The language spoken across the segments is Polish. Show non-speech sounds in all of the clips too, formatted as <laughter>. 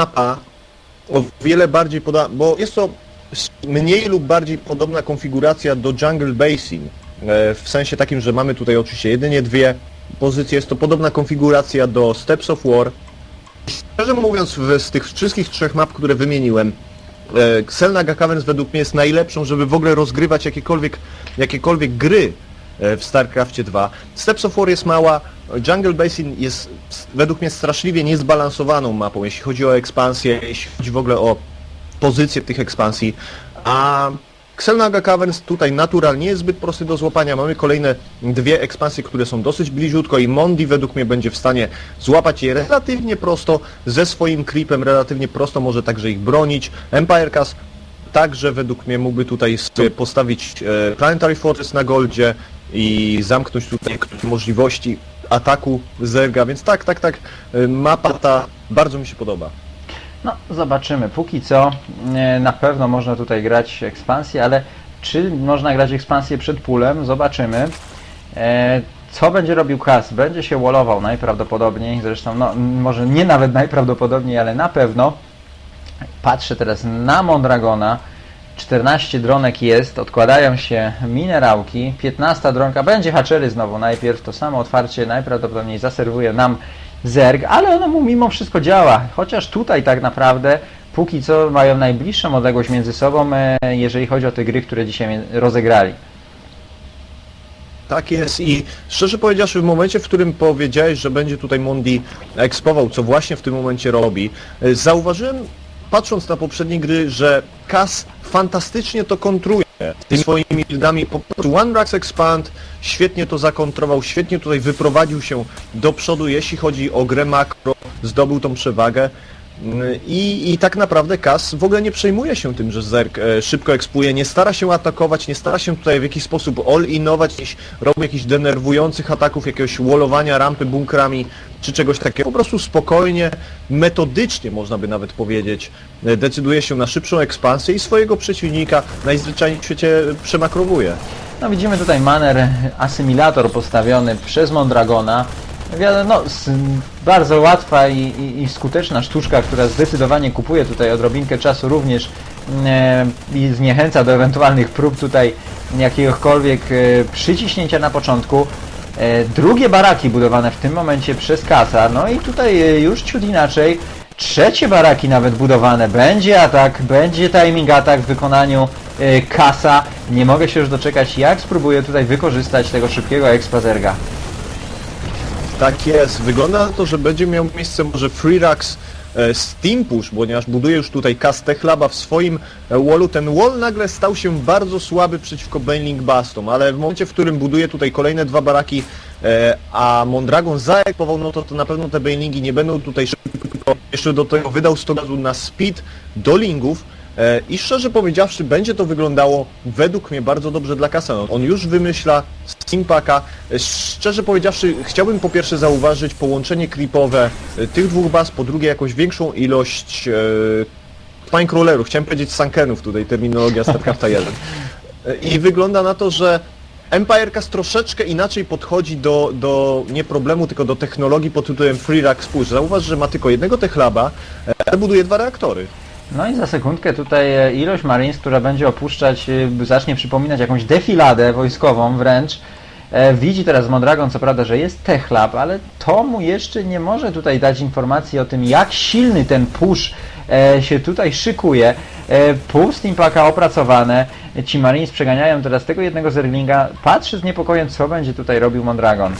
mapa o wiele bardziej poda... bo jest to mniej lub bardziej podobna konfiguracja do Jungle Basin. E, W sensie takim, że mamy tutaj oczywiście jedynie dwie pozycje. Jest to podobna konfiguracja do Steps of War. Szczerze mówiąc, z tych wszystkich trzech map, które wymieniłem, e, Xelnaga Caverns według mnie jest najlepszą, żeby w ogóle rozgrywać jakiekolwiek, jakiekolwiek gry e, w StarCraftie 2. Steps of War jest mała, Jungle Basin jest według mnie straszliwie niezbalansowaną mapą, jeśli chodzi o ekspansję, jeśli chodzi w ogóle o pozycję tych ekspansji, a Xelnaga Caverns tutaj naturalnie jest zbyt prosty do złapania. Mamy kolejne dwie ekspansje, które są dosyć bliziutko i Mondi według mnie będzie w stanie złapać je relatywnie prosto ze swoim creepem, relatywnie prosto może także ich bronić. Empire Cast także według mnie mógłby tutaj postawić e, Planetary Fortress na goldzie i zamknąć tutaj możliwości ataku Zerga, więc tak, tak, tak, e, mapa ta bardzo mi się podoba. No, zobaczymy. Póki co e, na pewno można tutaj grać ekspansję, ale czy można grać ekspansję przed pulem? Zobaczymy. E, Co będzie robił Kas? Będzie się wallował najprawdopodobniej, zresztą no, może nie nawet najprawdopodobniej, ale na pewno. Patrzę teraz na Mondragona. 14 dronek jest, odkładają się minerałki, 15 dronka, będzie haczery znowu najpierw, to samo otwarcie najprawdopodobniej zaserwuje nam Zerg, ale ono mu mimo wszystko działa, chociaż tutaj tak naprawdę póki co mają najbliższą odległość między sobą, e, jeżeli chodzi o te gry, które dzisiaj rozegrali. Tak jest i szczerze powiedziawszy w momencie, w którym powiedziałeś, że będzie tutaj Mondi ekspował, co właśnie w tym momencie robi, e, zauważyłem patrząc na poprzednie gry, że Kas fantastycznie to kontruje swoimi buildami. Po prostu One Rax Expand świetnie to zakontrował, świetnie tutaj wyprowadził się do przodu, jeśli chodzi o grę makro, zdobył tą przewagę. I, I tak naprawdę Kas w ogóle nie przejmuje się tym, że Zerg e, szybko ekspuje, nie stara się atakować, nie stara się tutaj w jakiś sposób all-inować, robi jakichś denerwujących ataków, jakiegoś wallowania rampy bunkrami, czy czegoś takiego. Po prostu spokojnie, metodycznie można by nawet powiedzieć, e, decyduje się na szybszą ekspansję i swojego przeciwnika najzwyczajniej w świecie przemakrowuje. No widzimy tutaj maner asymilator postawiony przez Mondragona. No, bardzo łatwa i, i, i skuteczna sztuczka, która zdecydowanie kupuje tutaj odrobinkę czasu również e, i zniechęca do ewentualnych prób tutaj jakiegokolwiek e, przyciśnięcia na początku. E, drugie baraki budowane w tym momencie przez Kasa, no i tutaj e, już ciut inaczej. Trzecie baraki nawet budowane. Będzie atak, będzie timing atak w wykonaniu e, Kasa. Nie mogę się już doczekać, jak spróbuję tutaj wykorzystać tego szybkiego ekspazerga. Tak jest. Wygląda na to, że będzie miał miejsce może Freerax e, Steam Push, ponieważ buduje już tutaj Castech Laba w swoim e, wallu. Ten wall nagle stał się bardzo słaby przeciwko Baneling Bastom, ale w momencie, w którym buduje tutaj kolejne dwa baraki, e, a Mondragon zaekpował, no to, to na pewno te Banelingi nie będą tutaj szybko. Jeszcze do tego wydał 100 razu na speed do lingów. E, I szczerze powiedziawszy, będzie to wyglądało według mnie bardzo dobrze dla Kasano. On już wymyśla Steampaka. E, Szczerze powiedziawszy, chciałbym po pierwsze zauważyć połączenie creepowe e, tych dwóch baz, po drugie jakąś większą ilość e, chciałem powiedzieć sankenów tutaj, terminologia StarCrafta 1. <laughs> E, I wygląda na to, że Empire Cast troszeczkę inaczej podchodzi do, do nie problemu, tylko do technologii pod tytułem Free Rack Push. Zauważ, że ma tylko jednego techlaba, ale buduje dwa reaktory. No i za sekundkę tutaj e, ilość Marines, która będzie opuszczać, e, zacznie przypominać jakąś defiladę wojskową wręcz. E, Widzi teraz Mondragon, co prawda, że jest Techlab, ale to mu jeszcze nie może tutaj dać informacji o tym, jak silny ten push się tutaj szykuje. Pół Steampaka opracowane. Ci Marines przeganiają teraz tego jednego zerglinga. Patrzy z niepokojem, co będzie tutaj robił Mondragon.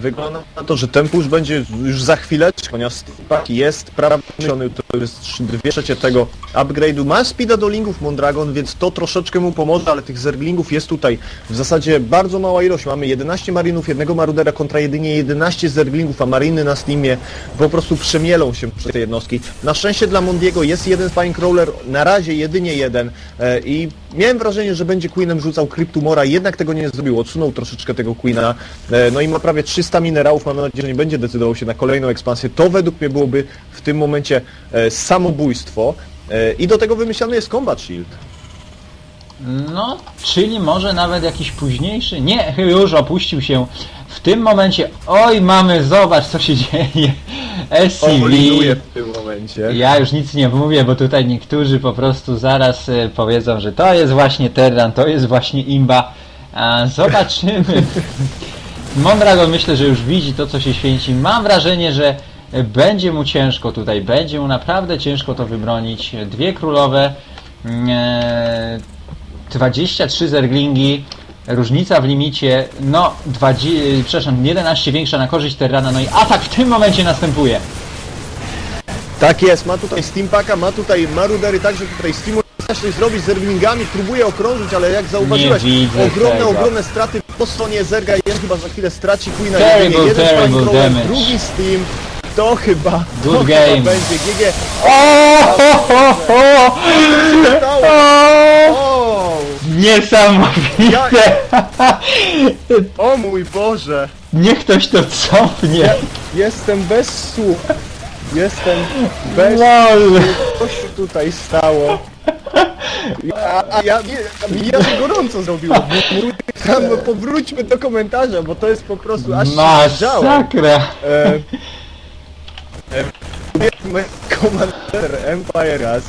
Wygląda na to, że ten push będzie już za chwileczkę, ponieważ Steampack jest prawdopodobnie, to jest dwie trzecie tego upgrade'u. Ma speeda do lingów Mondragon, więc to troszeczkę mu pomoże, ale tych zerglingów jest tutaj w zasadzie bardzo mała ilość. Mamy 11 marinów, jednego marudera kontra jedynie 11 zerglingów, a mariny na Steamie po prostu przemielą się przez te jednostki. Na szczęście dla Mondiego jest jeden Spinecrawler, na razie jedynie jeden e, i miałem wrażenie, że będzie Queenem rzucał Cryptumora, jednak tego nie zrobił, odsunął troszeczkę tego Queena, e, no i ma prawie 300 minerałów, mam nadzieję, że nie będzie decydował się na kolejną ekspansję. To według mnie byłoby w tym momencie e, samobójstwo e, i do tego wymyślany jest Combat Shield. No, czyli może nawet jakiś późniejszy. Nie, <laughs> już opuścił się w tym momencie, oj mamy, zobacz co się <laughs> dzieje. SCV. W tym momencie. Ja już nic nie mówię, bo tutaj niektórzy po prostu zaraz e, powiedzą, że to jest właśnie Terran, to jest właśnie Imba. A, zobaczymy. <laughs> Mondragon myślę, że już widzi to, co się święci. Mam wrażenie, że będzie mu ciężko tutaj, będzie mu naprawdę ciężko to wybronić. Dwie królowe, mm, e, 23 zerglingi, różnica w limicie, no, 20, e, przepraszam, 11 większa na korzyść Terrana, no i atak w tym momencie następuje. Tak jest, ma tutaj Steampaka, ma tutaj Marudery, także tutaj Steamu coś zrobić z Zerglingami, próbuje okrążyć, ale jak zauważyłeś, widzę ogromne, tego. ogromne straty po stronie Zerga, jest chyba za chwilę straci Queena, Terrible, jedynie jeden terrible flamethrower, damage. drugi Steam, to chyba, Good to game. chyba będzie GG. O, ho, ho, ho! Stało. O, O, Niesamowite! o mój Boże, Niech ktoś to cofnie! jestem bez słów, jestem bez LOL! Co się tutaj stało? A, a ja, mi ja się gorąco zrobiło. Tam, powróćmy do komentarza, bo to jest po prostu aż. Masakra! E, e, Commander Empire's.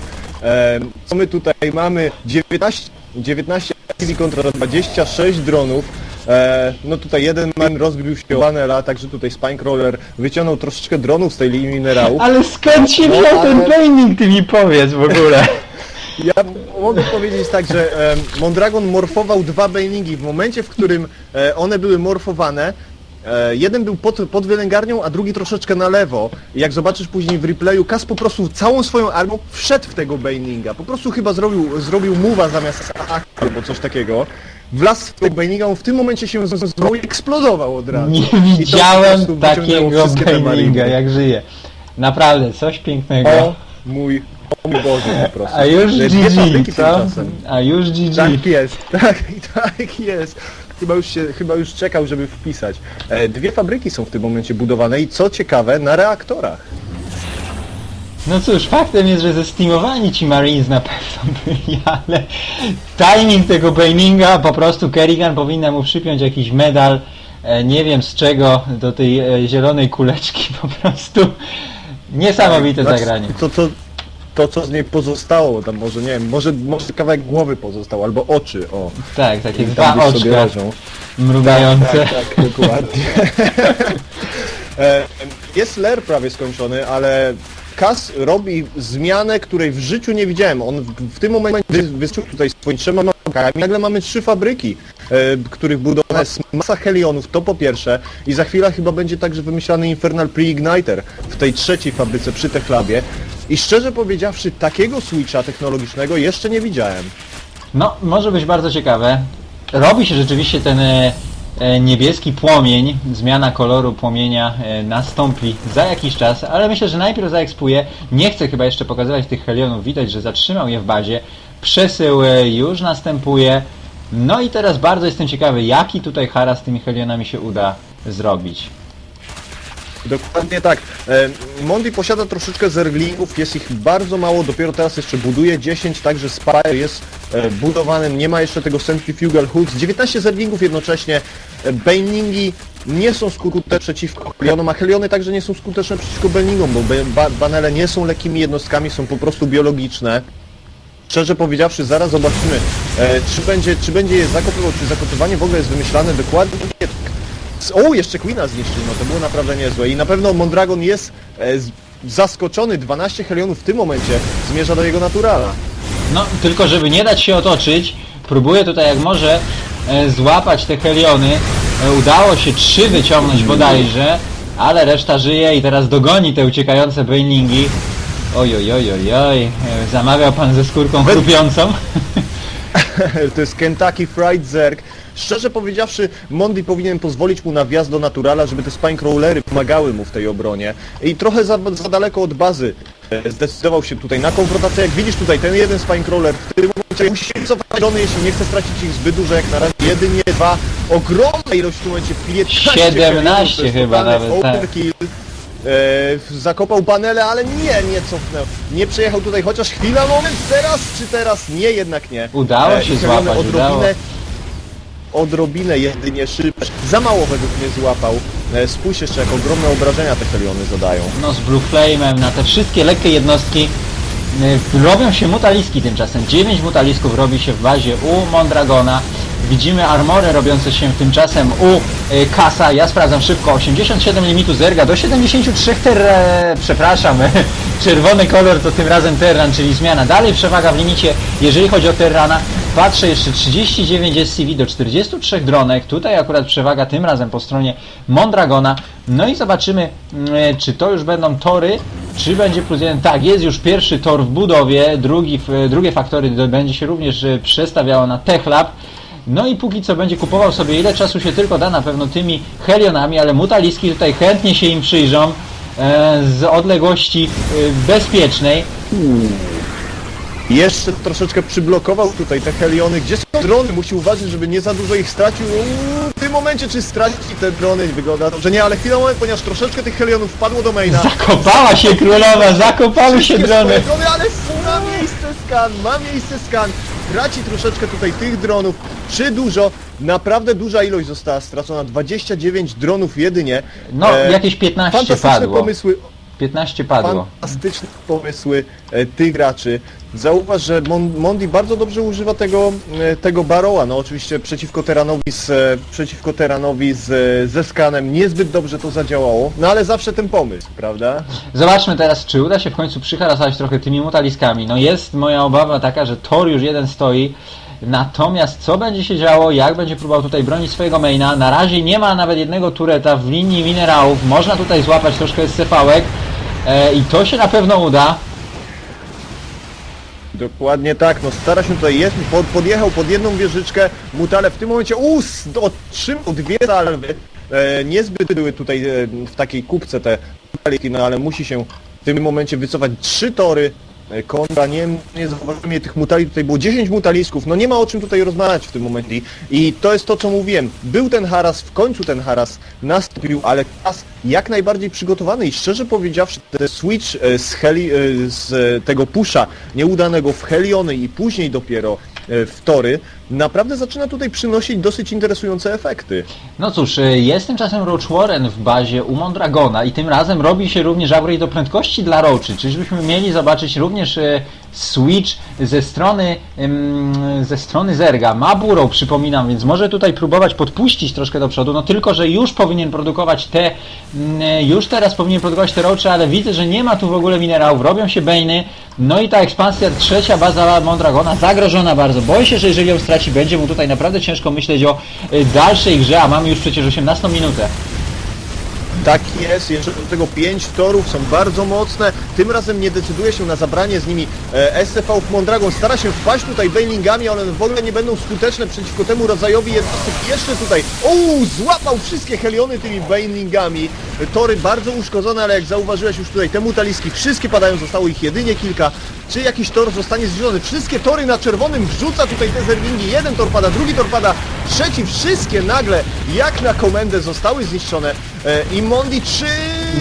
E, co my tutaj mamy? 19, 19 akcji kontra 26 dronów. E, no tutaj jeden man rozbił się o panela, także tutaj Spinecrawler wyciągnął troszeczkę dronów z tej linii minerałów. Ale skąd się wziął ten training, ty mi powiedz w ogóle? <laughs> Ja mogę powiedzieć tak, że e, Mondragon morfował dwa Bailingi. W momencie, w którym e, one były morfowane, e, jeden był pod, pod wylęgarnią, a drugi troszeczkę na lewo. I jak zobaczysz później w replayu, Kas po prostu całą swoją armą wszedł w tego Bailinga. Po prostu chyba zrobił, zrobił move'a zamiast ataku albo coś takiego. Wlazł w tego Bailinga, on w tym momencie się z- z- i eksplodował od razu. Nie I to po widziałem wyciągnęło takiego wszystkie te mariny. jak żyje. Naprawdę, coś pięknego. O mój, o mój Boże po prostu. A już Dwie GG, fabryki co? tymczasem. A już GG. Tak jest, <laughs> tak, tak jest. Chyba już, się, chyba już czekał, żeby wpisać. E, dwie fabryki są w tym momencie budowane i co ciekawe, na reaktorach. No cóż, faktem jest, że zestimowani ci Marines na pewno <laughs> byli, ale timing tego Baininga, po prostu Kerrigan powinna mu przypiąć jakiś medal, e, nie wiem z czego, do tej e, zielonej kuleczki, <laughs> po prostu niesamowite Znaczy, zagranie. To, to, to, co z niej pozostało, tam może, nie wiem, może, może kawałek głowy pozostał, albo oczy, o. Tak, takie Tam dwa gdzieś oczka leżą. mrugające. Tak, tak, dokładnie. <laughs> E, Jest ler prawie skończony, ale Kas robi zmianę, której w życiu nie widziałem. On w, w tym momencie wy- wystrzelił tutaj swoimi trzema małpkami. Nagle mamy trzy fabryki, e, których budowana jest masa helionów, to po pierwsze. I za chwilę chyba będzie także wymyślany Infernal Pre-Igniter w tej trzeciej fabryce przy Techlabie. I szczerze powiedziawszy, takiego switcha technologicznego jeszcze nie widziałem. No, może być bardzo ciekawe. Robi się rzeczywiście ten e, e, niebieski płomień, zmiana koloru płomienia e, nastąpi za jakiś czas, ale myślę, że najpierw zaekspuje. Nie chcę chyba jeszcze pokazywać tych helionów, widać, że zatrzymał je w bazie. Przesył już następuje. No i teraz bardzo jestem ciekawy, jaki tutaj haras z tymi helionami się uda zrobić. Dokładnie tak. E, Mondi posiada troszeczkę zerglingów, jest ich bardzo mało, dopiero teraz jeszcze buduje 10, także Spire jest e, budowanym, nie ma jeszcze tego Centrifugal Hoods. 19 zerglingów jednocześnie, e, Banelingi nie są skuteczne przeciwko Helionom, a Heliony także nie są skuteczne przeciwko Banelingom, bo ba- ba- Banele nie są lekkimi jednostkami, są po prostu biologiczne. Szczerze powiedziawszy, zaraz zobaczymy, czy, będzie, czy będzie je zakopywał, czy zakopywanie w ogóle jest wymyślane dokładnie. O, jeszcze Queena zniszczył, no to było naprawdę niezłe. I na pewno Mondragon jest e, z, zaskoczony, 12 helionów w tym momencie zmierza do jego naturala. No, tylko żeby nie dać się otoczyć, próbuję tutaj jak może e, złapać te heliony. E, udało się trzy wyciągnąć bodajże, ale reszta żyje i teraz dogoni te uciekające bailingi. Oj, oj, oj, oj, oj. E, zamawiał pan ze skórką chrupiącą. <laughs> to jest Kentucky Fried Zerg. Szczerze powiedziawszy, Mondi powinien pozwolić mu na wjazd do naturala, żeby te Spinecrawlery pomagały mu w tej obronie. I trochę za, za daleko od bazy e, zdecydował się tutaj na konfrontację. Jak widzisz tutaj, ten jeden Spinecrawler w tym momencie musi cofać drony, jeśli nie chce stracić ich zbyt dużo, jak na razie jedynie dwa. Ogromna ilość w tym momencie 15 17 to jest chyba nawet, tak. E, zakopał panele, ale nie, nie cofnął. Nie przejechał tutaj, chociaż chwila, moment, teraz czy teraz? Nie, jednak nie. Udało się i Heleny złapać, udało. Odrobinę jedynie szybszy. Za mało według mnie złapał. E, Spójrz jeszcze, jak ogromne obrażenia te Heliony zadają. No z Blue Flame'em na te wszystkie lekkie jednostki robią się mutaliski tymczasem. 9 mutalisków robi się w bazie u Mondragona. Widzimy armory robiące się tymczasem u y, Kasa. Ja sprawdzam szybko. 87 limitu zerga do 73 ter... Przepraszam, <laughs> czerwony kolor to tym razem Terran, czyli zmiana. Dalej przewaga w limicie, jeżeli chodzi o Terrana. Patrzę jeszcze 39 SCV do 43 dronek. Tutaj akurat przewaga tym razem po stronie Mondragona. No i zobaczymy, mm, czy to już będą tory, czy będzie plus jeden. Tak, jest już pierwszy tor w budowie, drugi, drugie faktory będzie się również e, przestawiało na TechLab. No i póki co będzie kupował sobie ile czasu się tylko da na pewno tymi Helionami, ale mutaliski tutaj chętnie się im przyjrzą e, z odległości e, bezpiecznej. Jeszcze troszeczkę przyblokował tutaj te Heliony. Gdzie są drony? Musi uważać, żeby nie za dużo ich stracił. Uuu, tym momencie czy straci te drony? Wygląda że nie, ale chwilę moment, ponieważ troszeczkę tych Helionów wpadło do maina. Zakopała się królowa, zakopały się Wszystkie drony. drony, ale ma miejsce skan, ma miejsce skan. Traci troszeczkę tutaj tych dronów. Czy dużo? Naprawdę duża ilość została stracona. 29 dronów jedynie. No, E, jakieś 15 Fantastyczne padło. pomysły 15 padło. Fantastyczne pomysły e, tych graczy. Zauważ, że Mon Mondi bardzo dobrze używa tego, e, tego Baroła. No oczywiście przeciwko Teranowi, z, e, przeciwko Teranowi z, ze skanem niezbyt dobrze to zadziałało. No ale zawsze ten pomysł, prawda? Zobaczmy teraz, czy uda się w końcu przyharasować trochę tymi mutaliskami. No jest moja obawa taka, że Tor już jeden stoi. Natomiast co będzie się działo, jak będzie próbował tutaj bronić swojego maina? Na razie nie ma nawet jednego tureta w linii minerałów. Można tutaj złapać troszkę SCV-ek e, i to się na pewno uda. Dokładnie tak, no stara się tutaj jest, pod, podjechał pod jedną wieżyczkę, Mutale w tym momencie us, otrzymał dwie salwy, e, niezbyt były tutaj e, w takiej kupce te Mutaliki, no ale musi się w tym momencie wycofać trzy tory kontra, nie, nie zauważymy tych mutali, tutaj było 10 mutalisków, no nie ma o czym tutaj rozmawiać w tym momencie. I to jest to co mówiłem, był ten haras, w końcu ten haras nastąpił, ale czas jak najbardziej przygotowany i szczerze powiedziawszy ten switch e, z, heli, e, z e, tego pusha nieudanego w Heliony i później dopiero e, w Tory naprawdę zaczyna tutaj przynosić dosyć interesujące efekty. No cóż, y, jest tymczasem Roach Warren w bazie u Mondragona i tym razem robi się również upgrade do prędkości dla Roachy. Czyżbyśmy mieli zobaczyć również y, switch ze strony ze strony Zerga. Ma Burrow, przypominam, więc może tutaj próbować podpuścić troszkę do przodu, no tylko, że już powinien produkować te mm, y, już teraz powinien produkować te Roachy, ale widzę, że nie ma tu w ogóle minerałów, robią się Bane'y, no i ta ekspansja, trzecia baza Mondragona, zagrożona bardzo. Boję się, że jeżeli ją straci, będzie mu tutaj naprawdę ciężko myśleć o y, dalszej grze, a mamy już przecież 18 minutę. Tak jest, jeszcze do tego 5 torów są bardzo mocne. Tym razem nie decyduje się na zabranie z nimi e, SCV Mondragon. Stara się wpaść tutaj bailingami, ale one w ogóle nie będą skuteczne przeciwko temu rodzajowi jednostek. Jeszcze tutaj, o, złapał wszystkie heliony tymi bailingami. Tory bardzo uszkodzone, ale jak zauważyłeś już tutaj, te mutaliski wszystkie padają, zostało ich jedynie kilka. Czy jakiś tor zostanie zniszczony? Wszystkie tory na czerwonym wrzuca tutaj te zerwingi. Jeden tor pada, drugi tor pada, trzeci. Wszystkie nagle, jak na komendę, zostały zniszczone. E, I Mondi 3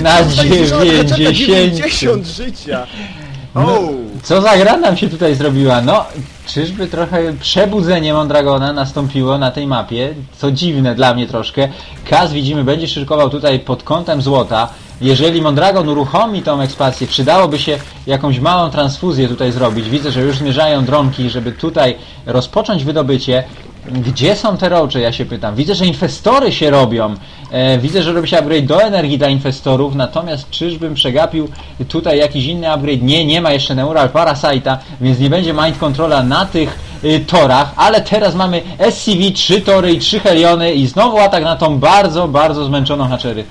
Na zostaje zniszczona haczeta 90. 90 życia. No, O! co za gra nam się tutaj zrobiła? No, czyżby trochę przebudzenie Mondragona nastąpiło na tej mapie? Co dziwne dla mnie troszkę. Kaz widzimy będzie szykował tutaj pod kątem złota. Jeżeli Mondragon uruchomi tą ekspansję, przydałoby się jakąś małą transfuzję tutaj zrobić. Widzę, że już zmierzają dronki, żeby tutaj rozpocząć wydobycie. Gdzie są te rocze, ja się pytam. Widzę, że inwestory się robią. E, widzę, że robi się upgrade do energii dla inwestorów, natomiast czyżbym przegapił tutaj jakiś inny upgrade? Nie, nie ma jeszcze Neural Parasite'a, więc nie będzie Mind Controla na tych y, torach, ale teraz mamy SCV, 3 tory i 3 Heliony i znowu atak na tą bardzo, bardzo zmęczoną Hatchery.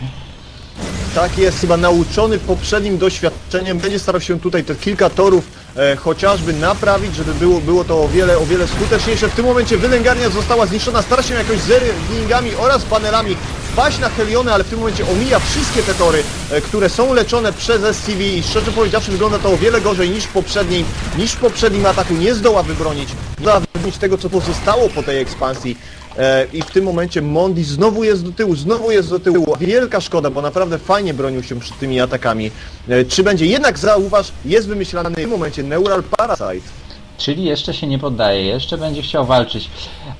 Tak jest, chyba nauczony poprzednim doświadczeniem, będzie starał się tutaj te kilka torów e, chociażby naprawić, żeby było, było to o wiele, o wiele skuteczniejsze. W tym momencie wylęgarnia została zniszczona, stara się jakoś zerwingami oraz panelami wpaść na Heliony, ale w tym momencie omija wszystkie te tory, e, które są leczone przez SCV i szczerze powiedziawszy wygląda to o wiele gorzej niż w poprzednim, niż w poprzednim ataku. Nie zdoła wybronić, zdoła wybronić tego, co pozostało po tej ekspansji. E, I w tym momencie Mondi znowu jest do tyłu, znowu jest do tyłu. Wielka szkoda, bo naprawdę fajnie bronił się przed tymi atakami. E, Czy będzie jednak zauważ, jest wymyślany w tym momencie Neural Parasite. Czyli jeszcze się nie poddaje, jeszcze będzie chciał walczyć.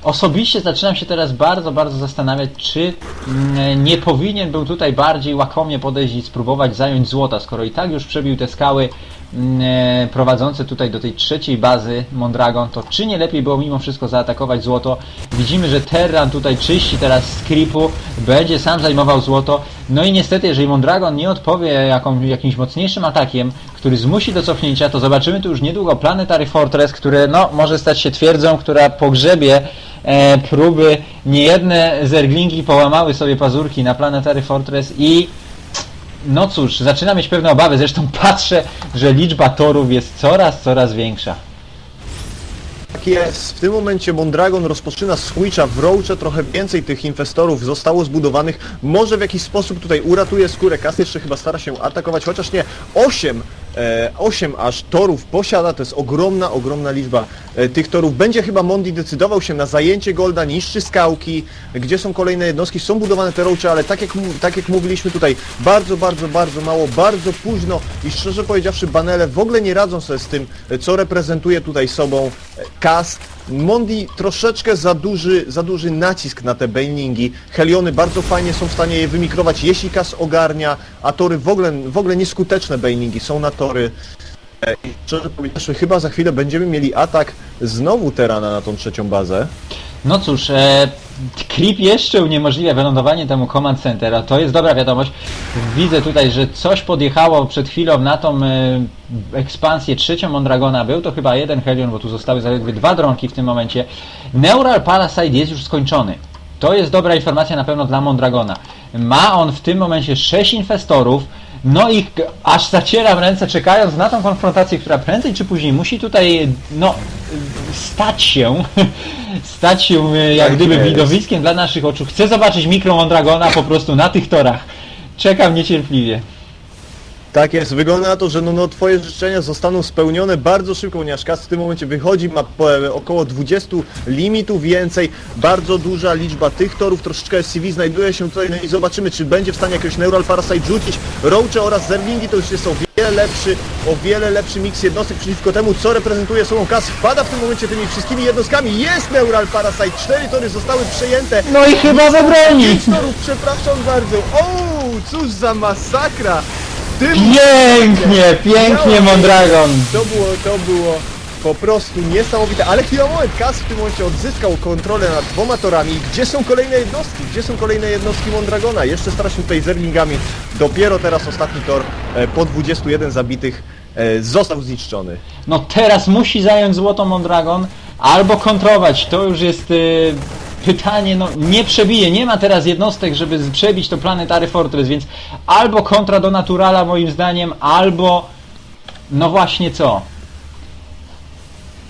Osobiście zaczynam się teraz bardzo, bardzo zastanawiać, czy mm, nie powinien był tutaj bardziej łakomie podejść i spróbować zająć złota, skoro i tak już przebił te skały prowadzące tutaj do tej trzeciej bazy Mondragon, to czy nie lepiej było mimo wszystko zaatakować złoto? Widzimy, że Terran tutaj czyści teraz z będzie sam zajmował złoto. No i niestety, jeżeli Mondragon nie odpowie jaką, jakimś mocniejszym atakiem, który zmusi do cofnięcia, to zobaczymy tu już niedługo Planetary Fortress, które no, może stać się twierdzą, która pogrzebie e, próby. Niejedne zerglingi połamały sobie pazurki na Planetary Fortress i no cóż, zaczyna mieć pewne obawy. Zresztą <laughs> patrzę, że liczba torów jest coraz, coraz większa. Tak jest. W tym momencie Mondragon rozpoczyna switcha w Roache, trochę więcej tych inwestorów zostało zbudowanych. Może w jakiś sposób tutaj uratuje skórę. Kas jeszcze chyba stara się atakować, chociaż nie. 8, e, 8 aż torów posiada, to jest ogromna, ogromna liczba e, tych torów. Będzie chyba Mondi decydował się na zajęcie Golda, niszczy skałki, gdzie są kolejne jednostki, są budowane te Roache, ale tak jak, tak jak mówiliśmy tutaj, bardzo, bardzo, bardzo mało, bardzo późno i szczerze powiedziawszy Banele w ogóle nie radzą sobie z tym, e, co reprezentuje tutaj sobą e, Kas. Mondi troszeczkę za duży, za duży nacisk na te bailingi. Heliony bardzo fajnie są w stanie je wymikrować, jeśli Kas ogarnia, a tory w ogóle, w ogóle nieskuteczne bailingi są na tory. E, I szczerze powiedziawszy, chyba za chwilę będziemy mieli atak znowu Terana na tą trzecią bazę. No cóż, e, Creep jeszcze uniemożliwia wylądowanie temu Command Center, a to jest dobra wiadomość. Widzę tutaj, że coś podjechało przed chwilą na tą e, ekspansję trzecią Mondragona. Był to chyba jeden Helion, bo tu zostały zaledwie dwa dronki w tym momencie. Neural Parasite jest już skończony. To jest dobra informacja na pewno dla Mondragona. Ma on w tym momencie 6 inwestorów, no i aż zacieram ręce czekając na tą konfrontację, która prędzej czy później musi tutaj, no, stać się, <laughs> stać się e, jak Tak gdyby jest. widowiskiem dla naszych oczu. Chcę zobaczyć mikro Mondragona po prostu na tych torach. Czekam niecierpliwie. Tak jest, wygląda na to, że no, no twoje życzenia zostaną spełnione bardzo szybko, ponieważ Kas w tym momencie wychodzi, ma po, e, około 20 limitów więcej, bardzo duża liczba tych torów, troszeczkę SCV znajduje się tutaj, no i zobaczymy, czy będzie w stanie jakiegoś Neural Parasite rzucić. Roache oraz Zerlingi to już jest o wiele lepszy, o wiele lepszy miks jednostek przeciwko temu, co reprezentuje sobą Kas. Wpada w tym momencie tymi wszystkimi jednostkami, jest Neural Parasite, cztery tory zostały przejęte, No i chyba zabroni! Torów, przepraszam bardzo, o, cóż za masakra! Tym Pięknie, pięknie Mondragon! to było, to było po prostu niesamowite, ale chwila moment, Kas w tym momencie odzyskał kontrolę nad dwoma torami. Gdzie są kolejne jednostki? Gdzie są kolejne jednostki Mondragona? Jeszcze stara się tutaj zerlingami. Dopiero teraz ostatni tor e, po 21 zabitych e, został zniszczony. No teraz musi zająć złoto Mondragon albo kontrować. To już jest y, pytanie, no nie przebije. Nie ma teraz jednostek, żeby przebić to Planetary Fortress, więc albo kontra do Naturala moim zdaniem, albo no właśnie co.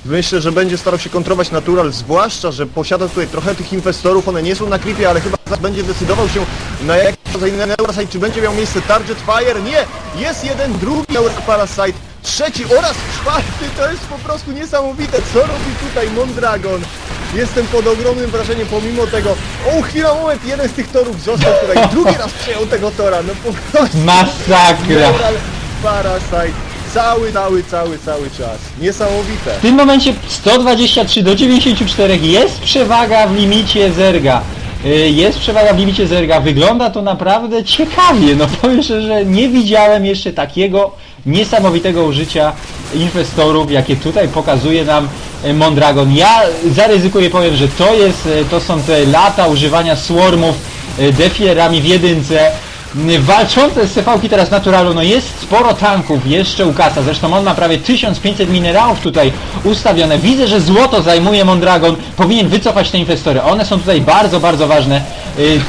Myślę, że będzie starał się kontrolować Natural, zwłaszcza, że posiada tutaj trochę tych inwestorów, one nie są na creepie, ale chyba będzie decydował się na jakiś rodzaj Neurasite, czy będzie miał miejsce Target Fire, nie! Jest jeden, drugi Neural Parasite, trzeci oraz czwarty, to jest po prostu niesamowite, co robi tutaj Mondragon. Jestem pod ogromnym wrażeniem pomimo tego, o chwila, moment, jeden z tych torów został tutaj, <laughs> drugi raz przejął tego tora, no po prostu Masakra! Neural Parasite, cały, cały, cały, cały czas, niesamowite. W tym momencie 123 do 94 jest przewaga w limicie zerga. Y, Jest przewaga w limicie zerga. Wygląda to naprawdę ciekawie. No powiem szczerze, że nie widziałem jeszcze takiego niesamowitego użycia inwestorów, jakie tutaj pokazuje nam Mondragon. Ja zaryzykuję, powiem, że to jest, y, to są te lata używania swarmów y, defierami w jedynce. Walczące z CV-ki teraz Naturalu, no jest sporo tanków jeszcze u Kasa, zresztą on ma prawie 1500 minerałów tutaj ustawione. Widzę, że złoto zajmuje Mondragon, powinien wycofać te inwestory. One są tutaj bardzo, bardzo ważne.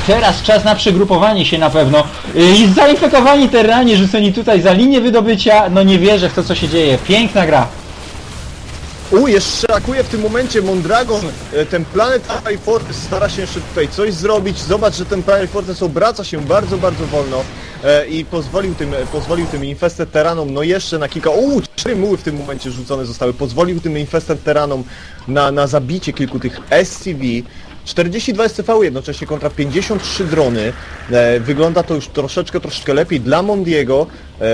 Teraz czas na przegrupowanie się na pewno. I zainfekowani terranie rzuceni tutaj za linię wydobycia, no nie wierzę w to, co się dzieje. Piękna gra. U, jeszcze atakuje w tym momencie Mondragon, e, ten Planetary Fortress stara się jeszcze tutaj coś zrobić, zobacz, że ten Planetary Fortress obraca się bardzo, bardzo wolno e, i pozwolił tym, pozwolił tym Infested Terranom, no jeszcze na kilka, u, cztery muły w tym momencie rzucone zostały, pozwolił tym Infested Terranom na, na zabicie kilku tych SCV, 42 SCV jednocześnie kontra 53 drony. E, wygląda to już troszeczkę, troszeczkę lepiej dla Mondiego. E,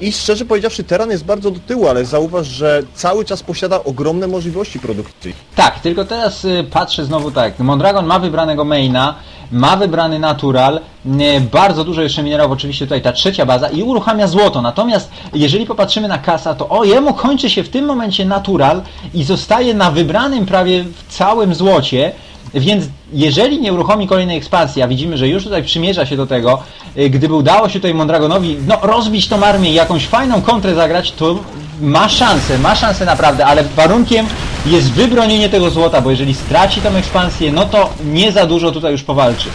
I szczerze powiedziawszy, Teran jest bardzo do tyłu, ale zauważ, że cały czas posiada ogromne możliwości produkcji. Tak, tylko teraz y, patrzę znowu tak. Mondragon ma wybranego maina, ma wybrany natural, y, bardzo dużo jeszcze minerałów, oczywiście tutaj ta trzecia baza i uruchamia złoto. Natomiast jeżeli popatrzymy na kasa, to o jemu kończy się w tym momencie natural i zostaje na wybranym prawie w całym złocie. Więc jeżeli nie uruchomi kolejnej ekspansji, a widzimy, że już tutaj przymierza się do tego, y, gdyby udało się tutaj Mondragonowi no, rozbić tą armię i jakąś fajną kontrę zagrać, to ma szansę, ma szansę naprawdę, ale warunkiem jest wybronienie tego złota, bo jeżeli straci tą ekspansję, no to nie za dużo tutaj już powalczy.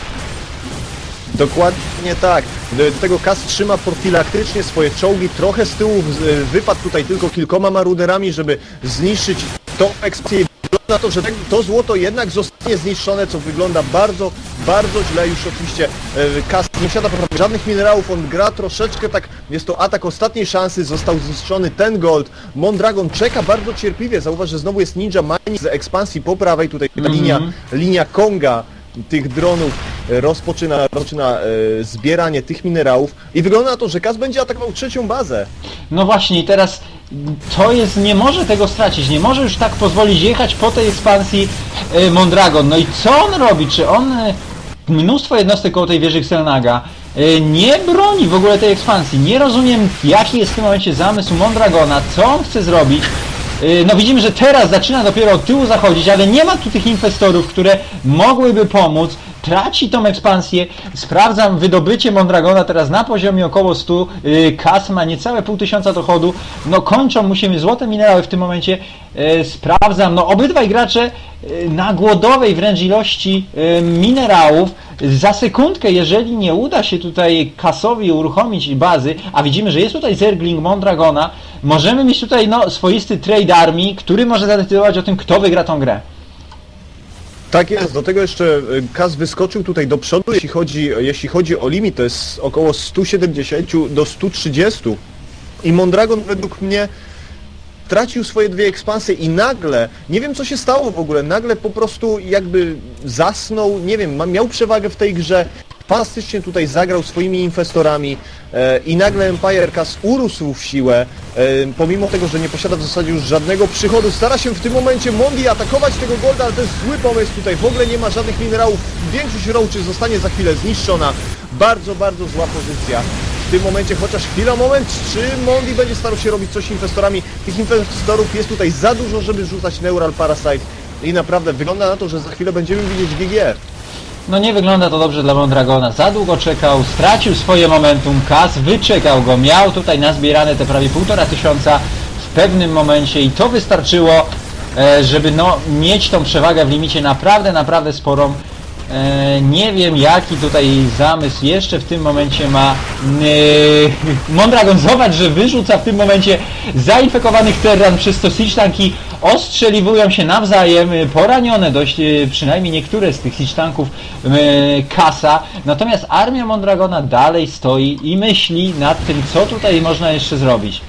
Dokładnie tak. Do tego Kas trzyma profilaktycznie swoje czołgi, trochę z tyłu wypadł tutaj tylko kilkoma maruderami, żeby zniszczyć tą ekspansję. Na to, że to złoto jednak zostanie zniszczone, co wygląda bardzo, bardzo źle. Już oczywiście e, Kas nie posiada prawie żadnych minerałów, on gra troszeczkę tak, jest to atak ostatniej szansy, został zniszczony ten gold. Mondragon czeka bardzo cierpliwie, zauważ, że znowu jest Ninja Mining z ekspansji po prawej, tutaj ta linia, linia Konga tych dronów rozpoczyna, rozpoczyna e, zbieranie tych minerałów i wygląda na to, że Kas będzie atakował trzecią bazę. No właśnie i teraz to jest, nie może tego stracić, nie może już tak pozwolić jechać po tej ekspansji e, Mondragon. No i co on robi? Czy on e, mnóstwo jednostek koło tej wieży Xelnaga nie broni w ogóle tej ekspansji? Nie rozumiem jaki jest w tym momencie zamysł Mondragona, co on chce zrobić. No widzimy, że teraz zaczyna dopiero od tyłu zachodzić, ale nie ma tu tych inwestorów, które mogłyby pomóc. Traci tą ekspansję. Sprawdzam wydobycie Mondragona teraz na poziomie około 100. Yy, kas ma niecałe pół tysiąca dochodu. No kończą mu się złote minerały w tym momencie. Yy, sprawdzam. No obydwaj gracze yy, na głodowej wręcz ilości yy, minerałów. Za sekundkę, jeżeli nie uda się tutaj kasowi uruchomić bazy, a widzimy, że jest tutaj Zergling Mondragona, możemy mieć tutaj no, swoisty trade army, który może zadecydować o tym, kto wygra tą grę. Tak jest, do tego jeszcze e, Kas wyskoczył tutaj do przodu, jeśli chodzi, jeśli chodzi o limit, to jest około 170 do 130 i Mondragon według mnie tracił swoje dwie ekspansje i nagle, nie wiem co się stało w ogóle, nagle po prostu jakby zasnął, nie wiem, miał przewagę w tej grze, fantastycznie tutaj zagrał swoimi inwestorami e, i nagle Empire Cast urósł w siłę, e, pomimo tego, że nie posiada w zasadzie już żadnego przychodu, stara się w tym momencie Mondi atakować tego Golda, ale to jest zły pomysł tutaj, w ogóle nie ma żadnych minerałów, większość roaczy zostanie za chwilę zniszczona, bardzo, bardzo zła pozycja. W tym momencie chociaż chwila, moment, czy Mondi będzie starał się robić coś inwestorami? Tych inwestorów jest tutaj za dużo, żeby rzucać Neural Parasite i naprawdę wygląda na to, że za chwilę będziemy widzieć GG. No nie wygląda to dobrze dla Mondragona. Za długo czekał, stracił swoje momentum, Kas wyczekał go, miał tutaj nazbierane te prawie półtora tysiąca w pewnym momencie i to wystarczyło, e, żeby no, mieć tą przewagę w limicie naprawdę, naprawdę sporą. E, Nie wiem jaki tutaj zamysł jeszcze w tym momencie ma e, <laughs> Mondragon. Zobacz, że wyrzuca w tym momencie zainfekowanych terran, przez to siege tanki ostrzeliwują się nawzajem, e, poranione dość, przynajmniej niektóre z tych siege tanków e, kasa. Natomiast armia Mondragona dalej stoi i myśli nad tym, co tutaj można jeszcze zrobić.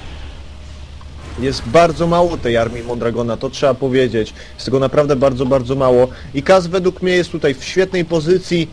Jest bardzo mało tej armii Mondragona, to trzeba powiedzieć. Jest tego naprawdę bardzo, bardzo mało. I Kaz według mnie jest tutaj w świetnej pozycji.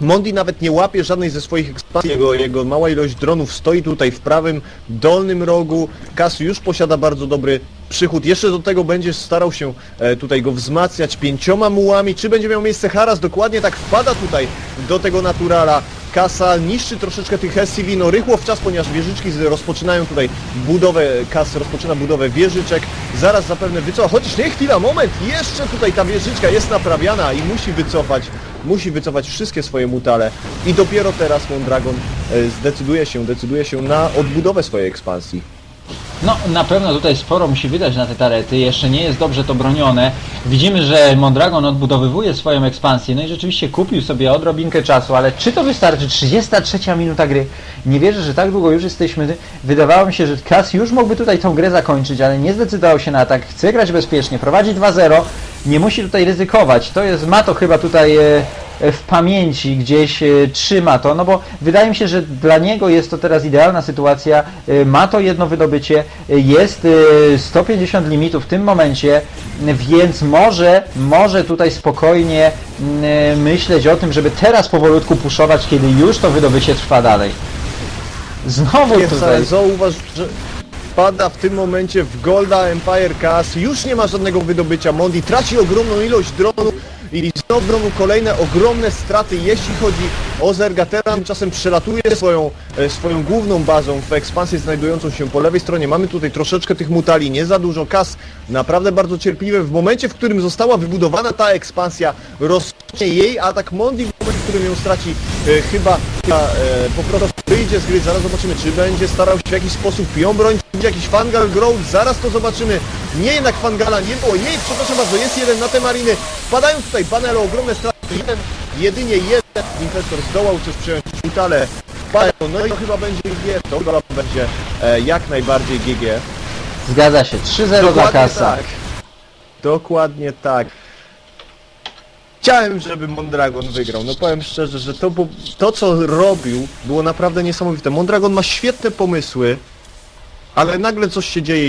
Mondi nawet nie łapie żadnej ze swoich ekspansji, jego, jego mała ilość dronów stoi tutaj w prawym dolnym rogu. Kas już posiada bardzo dobry przychód. Jeszcze do tego będzie starał się e, tutaj go wzmacniać pięcioma mułami. Czy będzie miał miejsce Haras? Dokładnie tak wpada tutaj do tego naturala. Kasa niszczy troszeczkę tych SCV, no rychło w czas, ponieważ wieżyczki rozpoczynają tutaj budowę, Kas rozpoczyna budowę wieżyczek, zaraz zapewne wycofa, chociaż nie chwila, moment, jeszcze tutaj ta wieżyczka jest naprawiana i musi wycofać, musi wycofać wszystkie swoje mutale. I dopiero teraz Mondragon e, zdecyduje się, decyduje się na odbudowę swojej ekspansji. No, na pewno tutaj sporo musi wydać na te tarety, jeszcze nie jest dobrze to bronione. Widzimy, że Mondragon odbudowywuje swoją ekspansję, no i rzeczywiście kupił sobie odrobinkę czasu, ale czy to wystarczy? 33 minuta gry. Nie wierzę, że tak długo już jesteśmy. Wydawało mi się, że Kas już mógłby tutaj tą grę zakończyć, ale nie zdecydował się na atak. Chce grać bezpiecznie, prowadzi 2-0, nie musi tutaj ryzykować. To jest, ma to chyba tutaj e, w pamięci gdzieś e, trzyma to, no bo wydaje mi się, że dla niego jest to teraz idealna sytuacja, e, ma to jedno wydobycie, e, jest e, 150 limitów w tym momencie, więc może, może tutaj spokojnie myśleć o tym, żeby teraz powolutku puszować, kiedy już to wydobycie trwa dalej. Znowu tutaj. Zauważ, że pada w tym momencie w Golda Empire Cast, już nie ma żadnego wydobycia, Mondi traci ogromną ilość dronów dronu kolejne ogromne straty, jeśli chodzi o Zergatera, tymczasem przelatuje swoją, e, swoją główną bazą w ekspansję znajdującą się po lewej stronie. Mamy tutaj troszeczkę tych mutali, nie za dużo kas, naprawdę bardzo cierpliwe. W momencie, w którym została wybudowana ta ekspansja, rośnie jej atak Mondi, w momencie, w którym ją straci, e, chyba, chyba e, po prostu wyjdzie z gry, zaraz zobaczymy, czy będzie starał się w jakiś sposób ją bronić, będzie jakiś Fangal Growth, zaraz to zobaczymy. Nie jednak Fangala nie było, jej, przepraszam bardzo, jest jeden na te mariny, wpadają tutaj panele, ogromne straty, jeden, jedynie jeden inwestor zdołał coś przejąć, ale wpadają, no i to chyba będzie GG, to chyba będzie e, jak najbardziej GG. Zgadza się, 3-0 dla kasa. tak. Dokładnie tak. Chciałem, żeby Mondragon wygrał. No powiem szczerze, że to, to co robił było naprawdę niesamowite. Mondragon ma świetne pomysły, ale nagle coś się dzieje i